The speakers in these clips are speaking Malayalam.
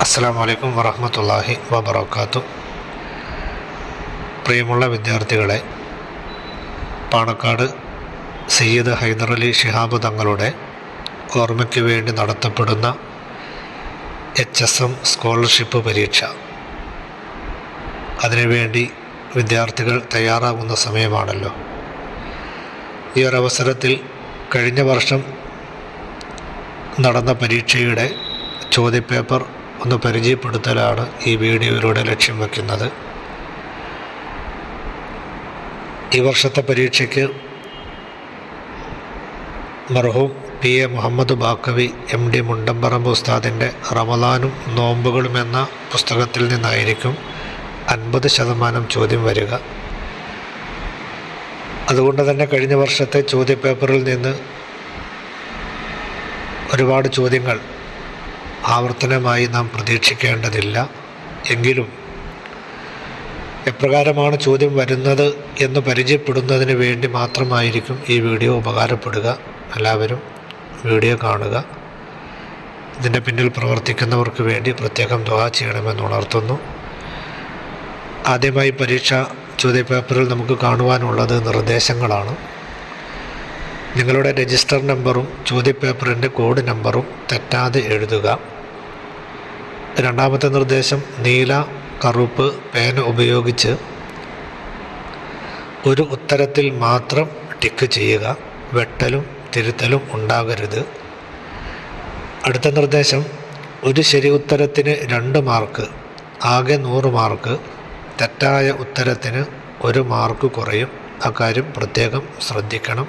അസ്സാം വലൈക്കും വറഹമത്തല്ലാഹി വബർക്കാത്തു പ്രിയമുള്ള വിദ്യാർത്ഥികളെ പാണക്കാട് സയ്യിദ് ഹൈദറലി ഷിഹാബ് തങ്ങളുടെ ഓർമ്മയ്ക്ക് വേണ്ടി നടത്തപ്പെടുന്ന എച്ച് എസ് എം സ്കോളർഷിപ്പ് പരീക്ഷ. അതിനുവേണ്ടി വിദ്യാർത്ഥികൾ തയ്യാറാകുന്ന സമയമാണല്ലോ. ഈ ഒരവസരത്തിൽ കഴിഞ്ഞ വർഷം നടന്ന പരീക്ഷയുടെ ചോദ്യപേപ്പർ ഒന്ന് പരിചയപ്പെടുത്തലാണ് ഈ വീഡിയോയിലൂടെ ലക്ഷ്യം വയ്ക്കുന്നത് ഈ വർഷത്തെ പരീക്ഷയ്ക്ക് മർഹൂം P A Muhammad Baqavi M D Mundamparamba ഉസ്താദിന്റെ റമദാനും നോമ്പുകളും എന്ന പുസ്തകത്തിൽ നിന്നായിരിക്കും അൻപത് ശതമാനം ചോദ്യം വരിക. അതുകൊണ്ട് തന്നെ കഴിഞ്ഞ വർഷത്തെ ചോദ്യപേപ്പറിൽ നിന്ന് ഒരുപാട് ചോദ്യങ്ങൾ ആവർത്തനമായി നാം പ്രതീക്ഷിക്കേണ്ടതില്ല. എങ്കിലും എപ്രകാരമാണ് ചോദ്യം വരുന്നത് എന്ന് പരിചയപ്പെടുന്നതിന് വേണ്ടി മാത്രമായിരിക്കും ഈ വീഡിയോ ഉപകാരപ്പെടുക. എല്ലാവരും വീഡിയോ കാണുക. ഇതിന്റെ പിന്നിൽ പ്രവർത്തിക്കുന്നവർക്ക് വേണ്ടി പ്രത്യേകം ദുആ ചെയ്യണമെന്ന് ഉണർത്തുന്നു. ആദ്യമായി പരീക്ഷ ചോദ്യപേപ്പറിൽ നമുക്ക് കാണുവാനുള്ളത് നിർദ്ദേശങ്ങളാണ്. നിങ്ങളുടെ രജിസ്റ്റർ നമ്പറും ചോദ്യപേപ്പറിന്റെ കോഡ് നമ്പറും തെറ്റാതെ എഴുതുക. രണ്ടാമത്തെ നിർദ്ദേശം നീല കറുപ്പ് പേന ഉപയോഗിച്ച് ഒരു ഉത്തരത്തിൽ മാത്രം ടിക്ക് ചെയ്യുക. വെട്ടലും തിരുത്തലും ഉണ്ടാകരുത്. അടുത്ത നിർദ്ദേശം ഒരു ശരി ഉത്തരത്തിന് രണ്ട് മാർക്ക് ആകെ നൂറ് മാർക്ക് തെറ്റായ ഉത്തരത്തിന് ഒരു മാർക്ക് കുറയും. അക്കാര്യം പ്രത്യേകം ശ്രദ്ധിക്കണം.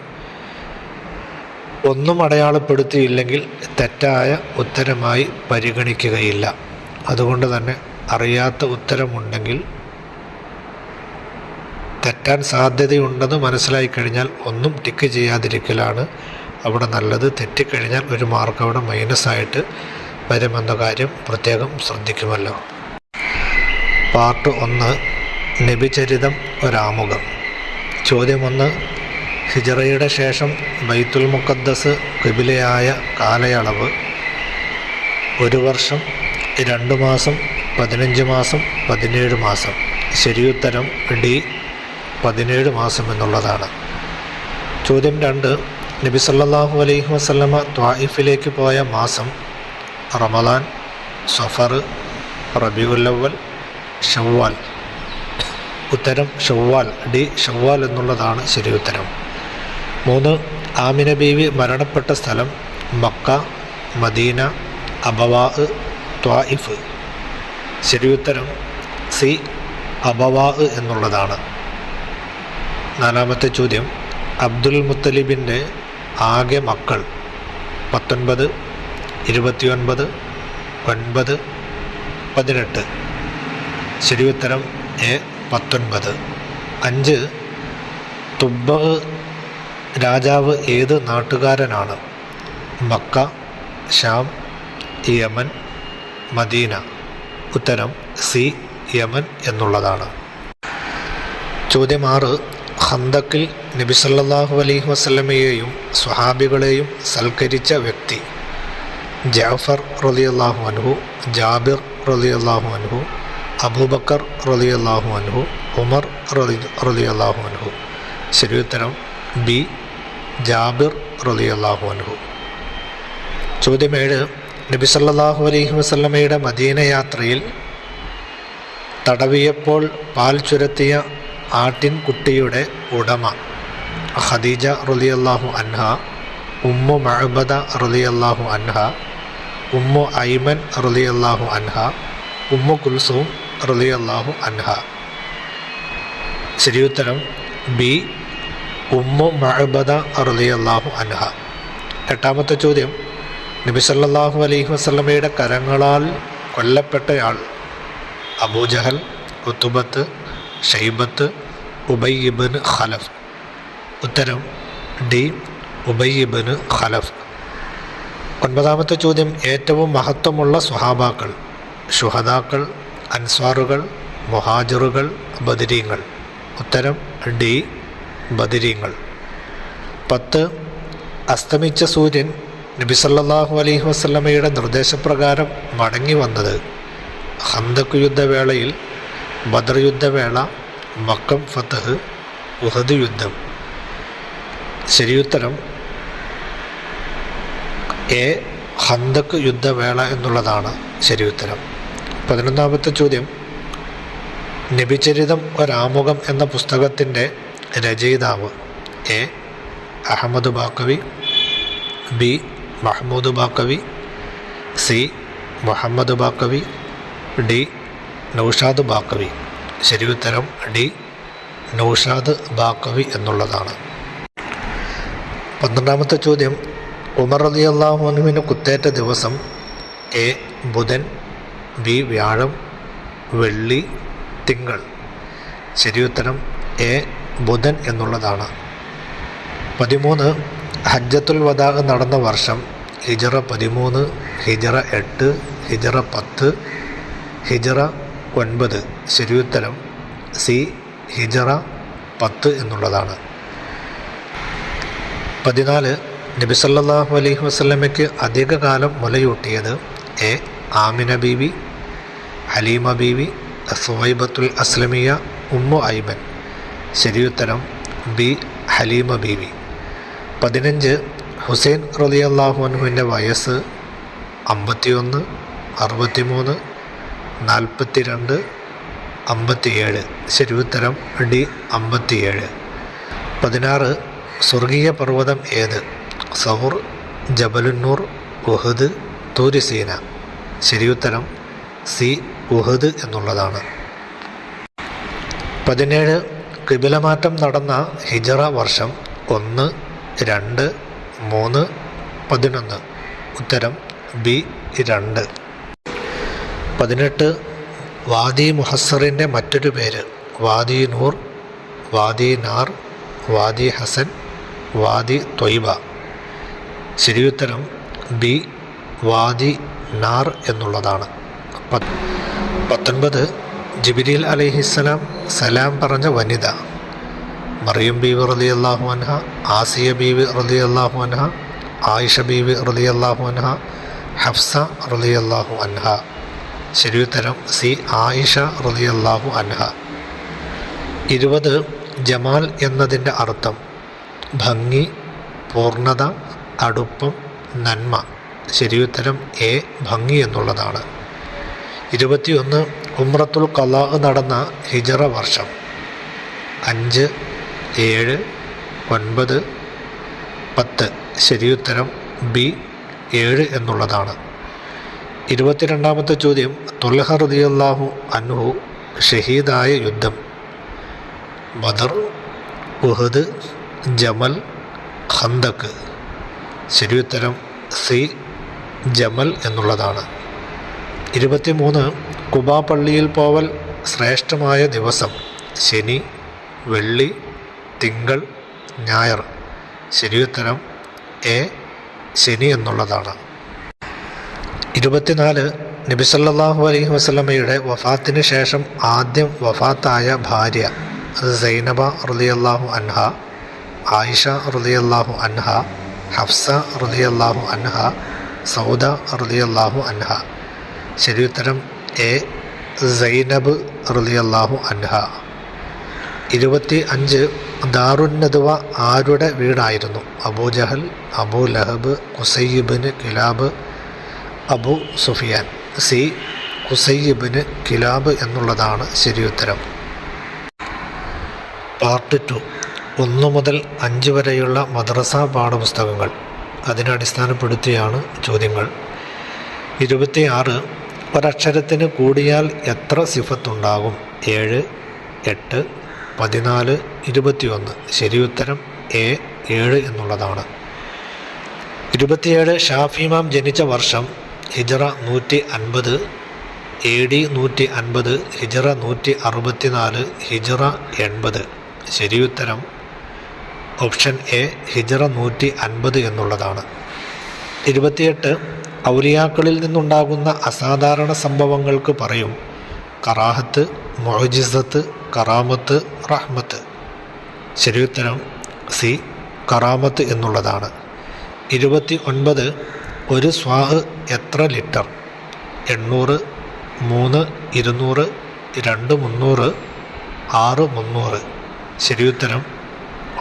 ഒന്നും അടയാളപ്പെടുത്തിയില്ലെങ്കിൽ തെറ്റായ ഉത്തരമായി പരിഗണിക്കുകയില്ല. അതുകൊണ്ട് തന്നെ അറിയാത്ത ഉത്തരമുണ്ടെങ്കിൽ തെറ്റാൻ സാധ്യതയുണ്ടെന്ന് മനസ്സിലായി കഴിഞ്ഞാൽ ഒന്നും ടിക്ക് ചെയ്യാതിരിക്കലാണ്. അവിടെ നല്ലത് തെറ്റിക്കഴിഞ്ഞാൽ ഒരു മാർക്ക് അവിടെ മൈനസ് ആയിട്ട് വരുമെന്ന കാര്യം പ്രത്യേകം ശ്രദ്ധിക്കുമല്ലോ. പാർട്ട് ഒന്ന് നബിചരിതം ഒരാമുഖം. ചോദ്യം ഒന്ന് ഹിജറയുടെ ശേഷം ബൈത്തുൽ മുഖദ്ദസ് കിബിലയായ കാലയളവ്. ഒരു വർഷം രണ്ട് മാസം പതിനഞ്ച് മാസം പതിനേഴ് മാസം. ശരിയുത്തരം ഡി പതിനേഴ് മാസം എന്നുള്ളതാണ്. ചോദ്യം രണ്ട് നബി സല്ലാഹു അലൈഹി വസല്ലമ ത്വായിഫിലേക്ക് പോയ മാസം റമദാൻ സഫർ റബിഉല്ലവൽ ഷവ്വാൽ. ഉത്തരം ഷവ്വാൽ. ഡി ഷവ്വാൽ എന്നുള്ളതാണ് ശരി ഉത്തരം. മൂന്ന് ആമിന ബീവി മരണപ്പെട്ട സ്ഥലം മക്ക മദീന അബവാ ത്വായിഫ് ശരിയുത്തരം സി അബവാ എന്നുള്ളതാണ്. നാലാമത്തെ ചോദ്യം അബ്ദുൽ മുത്തലിബിന്റെ ആകെ മക്കൾ പത്തൊൻപത് ഇരുപത്തിയൊൻപത് ഒൻപത് പതിനെട്ട്. ശരിയുത്തരം എ പത്തൊൻപത്. അഞ്ച് തുബ്ബ രാജാവ് ഏത് നാട്ടുകാരനാണ്? Mecca Sham Yemen Medina. ഉത്തരം സി യമൻ എന്നുള്ളതാണ്. ചോദ്യം ആറ് ഹന്തക്കിൽ നബി സല്ലല്ലാഹു അലൈഹി വസ്ലമയെയും സ്വഹാബികളെയും സൽക്കരിച്ച വ്യക്തി ജാഫർ റളിയല്ലാഹു അനുഹു ജാബിർ റളിയല്ലാഹു അൻഹു അബൂബക്കർ റലി അള്ളാഹു അനുഹു ഉമർ റളി റളിയല്ലാഹു അൻഹു. ശരിയുത്തരം ബി ജാബിർ റലി അള്ളാഹു അനുഹു ചോദ്യം ഏഴ് നബി സല്ലാഹു അലൈഹി വസ്ലമയുടെ മദീന യാത്രയിൽ തടവിയപ്പോൾ പാൽ ചുരത്തിയ ആട്ടിൻ കുട്ടിയുടെ ഉടമ ഖദീജ റളിയല്ലാഹു അൻഹ ഉമ്മു മഅബദ റളിയല്ലാഹു അൻഹ ഉമ്മു ഐമൻ റളിയല്ലാഹു അൻഹ ഉമ്മു കുൽസൂം റളിയല്ലാഹു അൻഹ. ശരിയുത്തരം ബി ഉമ്മു മഹബദ റലിയല്ലാഹു അൻഹ. എട്ടാമത്തെ ചോദ്യം നബിസല്ലാഹു അലൈഹി വസല്ലമയുടെ കരങ്ങളാൽ കൊല്ലപ്പെട്ടയാൾ അബൂജഹൽ കുത്തുബത്ത് ഷൈബത്ത് ഉബയ്യിബിന് ഖലഫ്. ഉത്തരം ഡി ഉബയ്യബിന് ഖലഫ്. ഒൻപതാമത്തെ ചോദ്യം ഏറ്റവും മഹത്വമുള്ള സ്വഹാബാക്കൾ ഷുഹദാക്കൾ അൻസ്വാറുകൾ മുഹാജിറുകൾ ബദരീങ്ങൾ. ഉത്തരം ഡി ബദരീങ്ങൾ. പത്ത് അസ്തമിച്ച സൂര്യൻ നബി സല്ലല്ലാഹു അലൈഹി വസല്ലമയുടെ നിർദ്ദേശപ്രകാരം മടങ്ങി വന്നത്. ഹന്തക് യുദ്ധവേളയിൽ ബദർ യുദ്ധവേള മക്കം ഫത്തഹ് ഉഹദ് യുദ്ധം. ശരിയുത്തരം എ ഹന്തക് യുദ്ധവേള എന്നുള്ളതാണ് ശരിയുത്തരം. പതിനൊന്നാമത്തെ ചോദ്യം. നബിചരിതം ഒരാമുഖം എന്ന പുസ്തകത്തിന്റെ രചയിതാവ് A. Ahmed Baqavi B. Mahmood Baqavi C. Muhammad Baqavi D. Naushad Baqavi. ശരിയുത്തരം ഡി. നൗഷാദ് ബാക്കവി എന്നുള്ളതാണ്. പന്ത്രണ്ടാമത്തെ ചോദ്യം. ഉമർ അലി അള്ളാഹുനുവിന് കുത്തേറ്റ ദിവസം എ. ബുധൻ ബി വ്യാഴം വെള്ളി തിങ്കൾ. ശരിയുത്തരം എ ബുധൻ എന്നുള്ളതാണ്. പതിമൂന്ന് ഹജ്ജത്തുൽ വദാ നടന്ന വർഷം. ഹിജറ പതിമൂന്ന് ഹിജറ എട്ട് ഹിജറ പത്ത് ഹിജറ ഒൻപത്. ശരിയുത്തരം സി ഹിജറ പത്ത് എന്നുള്ളതാണ്. പതിനാല് നബി സല്ലല്ലാഹു അലൈഹി വസ്ലമയ്ക്ക് അധികകാലം മുലയൂട്ടിയത് A Amina Beevi Halima Beevi Suvaibathul Aslamiya Ummu Ayman ശരിയുത്തരം ബി ഹലീമ ബീവി. പതിനഞ്ച് ഹുസൈൻ റളിയല്ലാഹു അൻഹുവിന്റെ വയസ്സ് അമ്പത്തിയൊന്ന് അറുപത്തിമൂന്ന് നാൽപ്പത്തിരണ്ട് അമ്പത്തിയേഴ്. ശരിയുത്തരം ഡി അമ്പത്തിയേഴ്. പതിനാറ് സ്വർഗീയ പർവതം ഏത്? സൗർ ജബലുന്നൂർ ഉഹദ് തൂരിസീന. ശരിയുത്തരം സി ഉഹദ് എന്നുള്ളതാണ്. പതിനേഴ് കിബിലമാറ്റം നടന്ന ഹിജറ വർഷം ഒന്ന് രണ്ട് മൂന്ന് പതിനൊന്ന്. ഉത്തരം ബി രണ്ട്. പതിനെട്ട് വാദി മുഹസറിന്റെ മറ്റൊരു പേര് വാദി നൂർ വാദി നാർ വാദി ഹസൻ വാദി തൊയ്ബ. ശരിയുത്തരം ബി വാദി നാർ എന്നുള്ളതാണ്. പത്തൊൻപത് ജിബിരിൽ അലൈഹിസ്സലാം സലാം പറഞ്ഞ വനിത. മറിയം ബീവി റലി അള്ളാഹു അൻഹ ആസിയ ബീവി റലി അള്ളാഹു അൻഹ ആയിഷ ബീവി റലി അള്ളാഹു അൻഹ ഹഫ്സ റലി അള്ളാഹു അൻഹ ശരിയുത്തരം സി ആയിഷ റലി അള്ളാഹു അൻഹ. ഇരുപത് ജമാൽ എന്നതിന്റെ അർത്ഥം ഭംഗി പൂർണത അടുപ്പം നന്മ. ശരിയുത്തരം എ ഭംഗി എന്നുള്ളതാണ്. ഇരുപത്തിയൊന്ന് ഉമ്രത്തുൽ കലാ നടന്ന ഹിജറ വർഷം. അഞ്ച് ഏഴ് ഒൻപത് പത്ത്. ശരിയുത്തരം ബി ഏഴ് എന്നുള്ളതാണ്. ഇരുപത്തിരണ്ടാമത്തെ ചോദ്യം തുൽഹ റളിയല്ലാഹു അൻഹു ഷഹീദായ യുദ്ധം. ബദർ ഉഹദ് ജമൽ ഖന്തക്ക്. ശരിയുത്തരം സി ജമൽ എന്നുള്ളതാണ്. ഇരുപത്തിമൂന്ന് കുബാപ്പള്ളിയിൽ പോവൽ ശ്രേഷ്ഠമായ ദിവസം. ശനി വെള്ളി തിങ്കൾ ഞായർ. ശരിയുത്തരം എ ശനി എന്നുള്ളതാണ്. ഇരുപത്തിനാല് നബിസല്ലാഹു അലൈഹി വസല്ലമയുടെ വഫാത്തിന് ശേഷം ആദ്യം വഫാത്തായ ഭാര്യ സൈനബ റളിയല്ലാഹു അൻഹ ആയിഷ റളിയല്ലാഹു അൻഹ ഹഫ്സ റളിയല്ലാഹു അൻഹ സൗദ റളിയല്ലാഹു അൻഹ. ശരിയുത്തരം എ സൈനബ് റളിയല്ലാഹു അൻഹ. ഇരുപത്തി അഞ്ച് ദാറുന്നതുവ ആരുടെ വീടായിരുന്നു? Abu Jahl Abu Lahab Qusai bin Kilab Abu Sufyan. C Qusai bin Kilab എന്നുള്ളതാണ് ശരിയുത്തരം. Part two. ഒന്ന് മുതൽ അഞ്ച് വരെയുള്ള മദ്രസ പാഠപുസ്തകങ്ങൾ. അതിനെ അടിസ്ഥാനപ്പെടുത്തിയാണ് ചോദ്യങ്ങൾ. ഇരുപത്തിയാറ് ഒരക്ഷരത്തിന് കൂടിയാൽ എത്ര സിഫത്തുണ്ടാകും? ഏഴ് എട്ട് പതിനാല് ഇരുപത്തിയൊന്ന്. ശരിയുത്തരം എ ഏഴ് എന്നുള്ളതാണ്. ഇരുപത്തിയേഴ് ഷാഫിമാം ജനിച്ച വർഷം ഹിജറ നൂറ്റി അൻപത് എ ഡി നൂറ്റി അൻപത് ഹിജറ നൂറ്റി അറുപത്തിനാല് ഹിജറ എൺപത്. ശരിയുത്തരം ഓപ്ഷൻ എ ഹിജറ നൂറ്റി അൻപത് എന്നുള്ളതാണ്. ഇരുപത്തിയെട്ട് ഔലിയാക്കളിൽ നിന്നുണ്ടാകുന്ന അസാധാരണ സംഭവങ്ങൾക്ക് പറയും. കറാഹത്ത് മൊഹജിസത്ത് കറാമത്ത് റഹ്മത്ത്. ശരിയുത്തരം സി കറാമത്ത് എന്നുള്ളതാണ്. ഇരുപത്തി ഒൻപത് ഒരു സ്വാഹ് എത്ര ലിറ്റർ? എണ്ണൂറ് മൂന്ന് ഇരുന്നൂറ് രണ്ട് മുന്നൂറ് ആറ് മുന്നൂറ്. ശരിയുത്തരം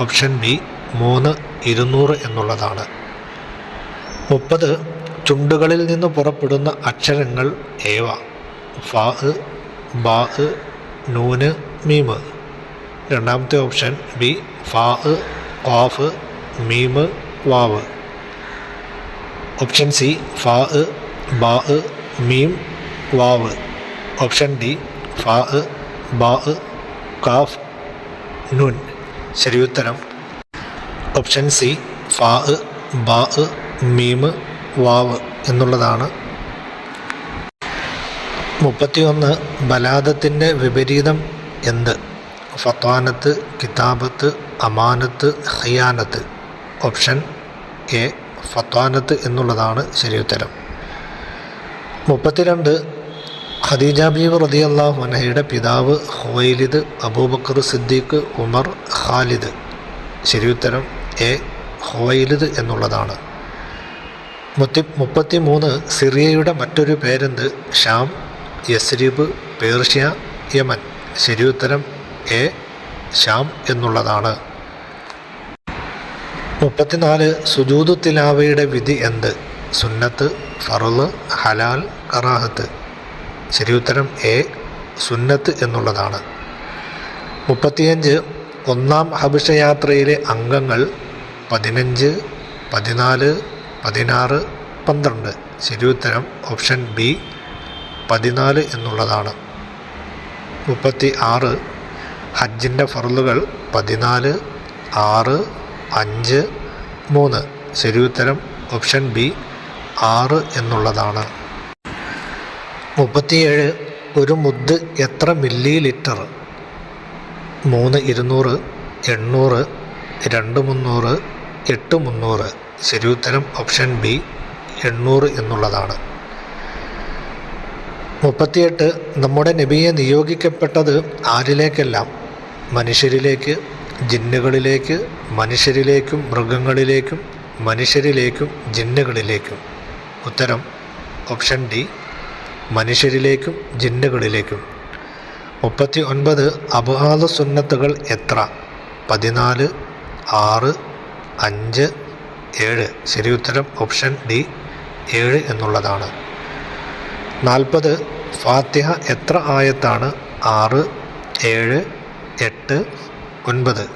ഓപ്ഷൻ ബി മൂന്ന് ഇരുന്നൂറ് എന്നുള്ളതാണ്. മുപ്പത് ചുണ്ടുകളിൽ നിന്ന് പുറപ്പെടുന്ന അക്ഷരങ്ങൾ ഏവ? ഫാ ബാ നൂന് മീമ്. രണ്ടാമത്തെ ഓപ്ഷൻ ബി ഫാ ഖാഫ് മീമ് വാവ്. ഓപ്ഷൻ സി ഫാ ബാ മീം വാവ്. ഓപ്ഷൻ ഡി ഫാ ബാ കാഫ് നൂൻ. ശരിയുത്തരം ഓപ്ഷൻ സി ഫാ ബാ മീമ് വാവ് എന്നുള്ളതാണ്. മുപ്പത്തിയൊന്ന് ബലാദത്തിന്റെ വിപരീതം എന്ത്? ഫത്വാനത്ത് കിതാബത്ത് അമാനത്ത് ഹയാനത്ത് ഓപ്ഷൻ എ ഫത്വാനത്ത് എന്നുള്ളതാണ് ശരിയുത്തരം മുപ്പത്തിരണ്ട് ഖദീജ ബീവ് റതി അള്ളാഹു അനഹയുടെ പിതാവ് Khuwaylid Abu Bakr Siddique Umar Khalid. ശരിയുത്തരം എ ഹുവൈലിദ് എന്നുള്ളതാണ്. മുത്തി മുപ്പത്തി മൂന്ന് സിറിയയുടെ മറ്റൊരു പേരെന്ത്? Sham Yathrib Persia Yemen. ശരിയുത്തരം എ ഷാം എന്നുള്ളതാണ്. മുപ്പത്തിനാല് സുജൂദ് തിലാവയുടെ വിധി എന്ത്? സുന്നത്ത് ഫറുൾ ഹലാൽ കറാഹത്ത്. ശരിയുത്തരം എ സുന്നത്ത് എന്നുള്ളതാണ്. മുപ്പത്തിയഞ്ച് ഒന്നാം ഹബിഷയാത്രയിലെ അംഗങ്ങൾ പതിനഞ്ച് പതിനാല് പതിനാറ് പന്ത്രണ്ട്. ഉത്തരം ഓപ്ഷൻ ബി പതിനാല് എന്നുള്ളതാണ്. മുപ്പത്തി ആറ് ഹജ്ജിന്റെ ഫറലുകൾ പതിനാല് ആറ് അഞ്ച് മൂന്ന്. ഉത്തരം ഓപ്ഷൻ ബി ആറ് എന്നുള്ളതാണ്. മുപ്പത്തിയേഴ്. ഒരു മുദ് എത്ര മില്ലി ലിറ്റർ? മൂന്ന് ഇരുന്നൂറ് എണ്ണൂറ് രണ്ട് മുന്നൂറ് എട്ട് മുന്നൂറ്. ശരിയുത്തരം ഓപ്ഷൻ ബി എണ്ണൂറ് എന്നുള്ളതാണ്. മുപ്പത്തിയെട്ട് നമ്മുടെ നബിയെ നിയോഗിക്കപ്പെട്ടത് ആരിലേക്കെല്ലാം? മനുഷ്യരിലേക്ക് ജിന്നുകളിലേക്ക് മനുഷ്യരിലേക്കും മൃഗങ്ങളിലേക്കും മനുഷ്യരിലേക്കും ജിന്നുകളിലേക്കും. ഉത്തരം ഓപ്ഷൻ ഡി മനുഷ്യരിലേക്കും ജിന്നുകളിലേക്കും. മുപ്പത്തി ഒൻപത് അപഹാദ സുന്നത്തുകൾ എത്ര? പതിനാല് ആറ് അഞ്ച് ഏഴ്. ഉത്തരം ഓപ്ഷൻ ഡി ഏഴ് എന്നുള്ളതാണ്. നാൽപ്പത്. ഫാത്തിഹ എത്ര ആയത്താണ്? ആറ് ഏഴ് എട്ട് ഒൻപത്.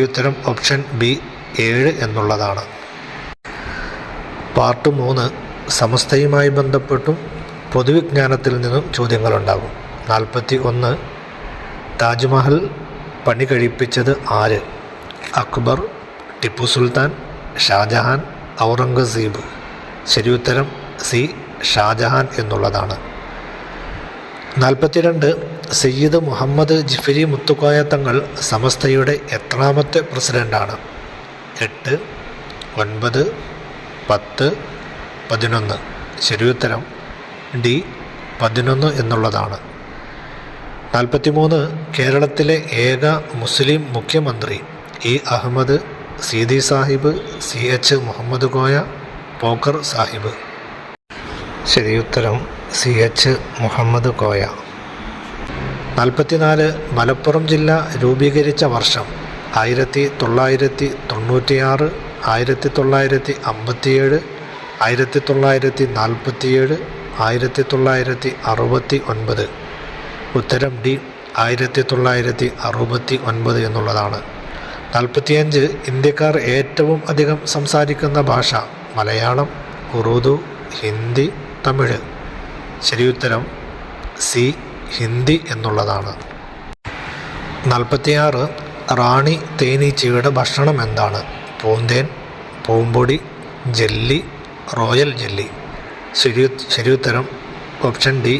ഉത്തരം ഓപ്ഷൻ ബി ഏഴ് എന്നുള്ളതാണ്. പാർട്ട് മൂന്ന്. സമസ്തയുമായി ബന്ധപ്പെട്ടും പൊതുവിജ്ഞാനത്തിൽ നിന്നും ചോദ്യങ്ങളുണ്ടാകും. നാൽപ്പത്തി ഒന്ന് താജ്മഹൽ പണി കഴിപ്പിച്ചത് ആര്? അക്ബർ ടിപ്പു സുൽത്താൻ ഷാജഹാൻ ഔറംഗസീബ്. ശരിയുത്തരം സി ഷാജഹാൻ എന്നുള്ളതാണ്. നാൽപ്പത്തിരണ്ട് സയ്യിദ് മുഹമ്മദ് ജിഫരി മുത്തുക്കോയ തങ്ങൾ സമസ്തയുടെ എത്രാമത്തെ പ്രസിഡന്റാണ് എട്ട് ഒൻപത് പത്ത് പതിനൊന്ന്. ശരിയുത്തരം ഡി പതിനൊന്ന് എന്നുള്ളതാണ്. നാൽപ്പത്തിമൂന്ന് കേരളത്തിലെ ഏക മുസ്ലിം മുഖ്യമന്ത്രി E Ahmed Seethi Sahib C H Muhammad Koya Pokker Sahib. ശരിയുത്തരം സി എച്ച് മുഹമ്മദ് കോയ നാൽപ്പത്തിനാല് മലപ്പുറം ജില്ല രൂപീകരിച്ച വർഷം ആയിരത്തി തൊള്ളായിരത്തി തൊണ്ണൂറ്റിയാറ് ആയിരത്തി തൊള്ളായിരത്തി അമ്പത്തിയേഴ് ആയിരത്തി തൊള്ളായിരത്തി നാൽപ്പത്തിയേഴ് ആയിരത്തി തൊള്ളായിരത്തി അറുപത്തി ഒൻപത് ഉത്തരം ഡി ആയിരത്തി തൊള്ളായിരത്തി അറുപത്തി ഒൻപത് എന്നുള്ളതാണ്. നാൽപ്പത്തിയഞ്ച് ഇന്ത്യക്കാർ ഏറ്റവും അധികം സംസാരിക്കുന്ന ഭാഷ മലയാളം ഉറുദു ഹിന്ദി തമിഴ്. ശരിയുത്തരം സി ഹിന്ദി എന്നുള്ളതാണ്. നാൽപ്പത്തിയാറ് റാണി തേനീച്ചയുടെ ഭക്ഷണം എന്താണ്? പൂന്തേൻ പൂമ്പൊടി ജെല്ലി റോയൽ ജെല്ലി. ശരി ശരിയുത്തരം ഓപ്ഷൻ ഡി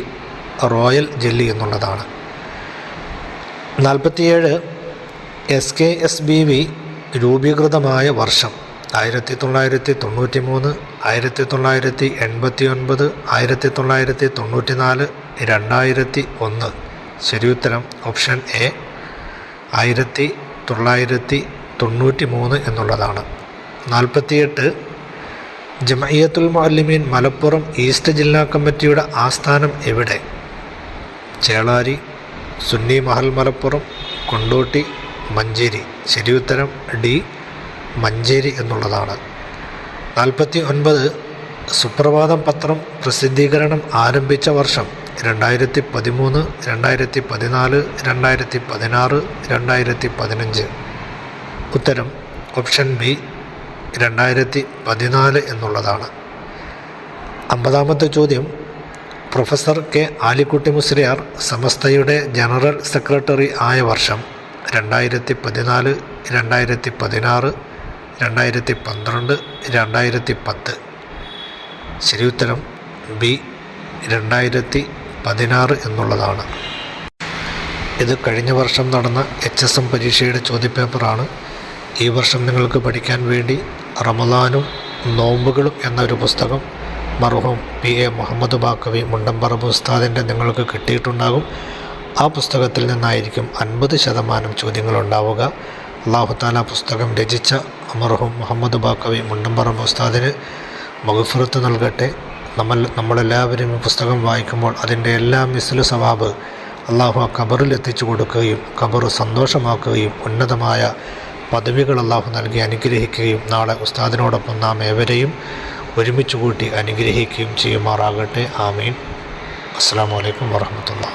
റോയൽ ജെല്ലി എന്നുള്ളതാണ്. നാൽപ്പത്തിയേഴ് S K S B V രൂപീകൃതമായ വർഷം ആയിരത്തി തൊള്ളായിരത്തി തൊണ്ണൂറ്റി മൂന്ന് ആയിരത്തി തൊള്ളായിരത്തി എൺപത്തി ഒൻപത് ആയിരത്തി തൊള്ളായിരത്തി തൊണ്ണൂറ്റി നാല് രണ്ടായിരത്തി ഒന്ന് ശരിയുത്തരം ഓപ്ഷൻ എ ആയിരത്തി തൊള്ളായിരത്തി തൊണ്ണൂറ്റി മൂന്ന് എന്നുള്ളതാണ്. നാൽപ്പത്തിയെട്ട് ജമയ്യത്തുൽ മുഅല്ലിമീൻ മലപ്പുറം ഈസ്റ്റ് ജില്ലാ കമ്മിറ്റിയുടെ ആസ്ഥാനം എവിടെ? ചേളാരി സുന്നി മഹൽ മലപ്പുറം കൊണ്ടോട്ടി മഞ്ചേരി. ശരി ഉത്തരം ഡി മഞ്ചേരി എന്നുള്ളതാണ്. നാൽപ്പത്തി ഒൻപത് സുപ്രഭാതം പത്രം പ്രസിദ്ധീകരണം ആരംഭിച്ച വർഷം രണ്ടായിരത്തി പതിമൂന്ന് രണ്ടായിരത്തി പതിനാല് രണ്ടായിരത്തി പതിനാറ് രണ്ടായിരത്തി പതിനഞ്ച് ഉത്തരം ഓപ്ഷൻ ബി രണ്ടായിരത്തി പതിനാല് എന്നുള്ളതാണ്. അമ്പതാമത്തെ ചോദ്യം പ്രൊഫസർ കെ ആലിക്കുട്ടി മുസ്ലിയാർ സമസ്തയുടെ ജനറൽ സെക്രട്ടറി ആയ വർഷം രണ്ടായിരത്തി പതിനാല് രണ്ടായിരത്തി പതിനാറ് രണ്ടായിരത്തി പന്ത്രണ്ട് രണ്ടായിരത്തി പത്ത് ശരി ഉത്തരം ബി രണ്ടായിരത്തി പതിനാറ് എന്നുള്ളതാണ്. ഇത് കഴിഞ്ഞ വർഷം നടന്ന എച്ച് എസ് എം പരീക്ഷയുടെ ചോദ്യപേപ്പറാണ്. ഈ വർഷം നിങ്ങൾക്ക് പഠിക്കാൻ വേണ്ടി റമദാനും നോമ്പുകളും എന്നൊരു പുസ്തകം മർഹൂം പി എ മുഹമ്മദ് ബാക്കവി മുണ്ടമ്പറബ് ഉസ്താദിന്റെ നിങ്ങൾക്ക് കിട്ടിയിട്ടുണ്ടാകും. ആ പുസ്തകത്തിൽ നിന്നായിരിക്കും അൻപത് ശതമാനം ചോദ്യങ്ങളുണ്ടാവുക. അള്ളാഹുത്താല പുസ്തകം രചിച്ച അമർഹും മുഹമ്മദ് ബാക്കവി മുണ്ടമ്പറമ്പ് ഉസ്താദിന് മകുഫുറത്ത് നൽകട്ടെ. നമ്മൾ നമ്മളെല്ലാവരും പുസ്തകം വായിക്കുമ്പോൾ അതിന്റെ എല്ലാ മിസ്ലു സവാബ് അള്ളാഹു ആ ഖബറിൽ എത്തിച്ചു കൊടുക്കുകയും ഖബർ സന്തോഷമാക്കുകയും ഉന്നതമായ പദവികൾ അള്ളാഹു നൽകി അനുഗ്രഹിക്കുകയും നാളെ ഉസ്താദിനോടൊപ്പം നാം ഏവരെയും ഒരുമിച്ച് കൂട്ടി അനുഗ്രഹിക്കുകയും ചെയ്യുമാറാകട്ടെ. ആമീൻ. അസ്സാം വലൈക്കും വാഹമത്തുള്ള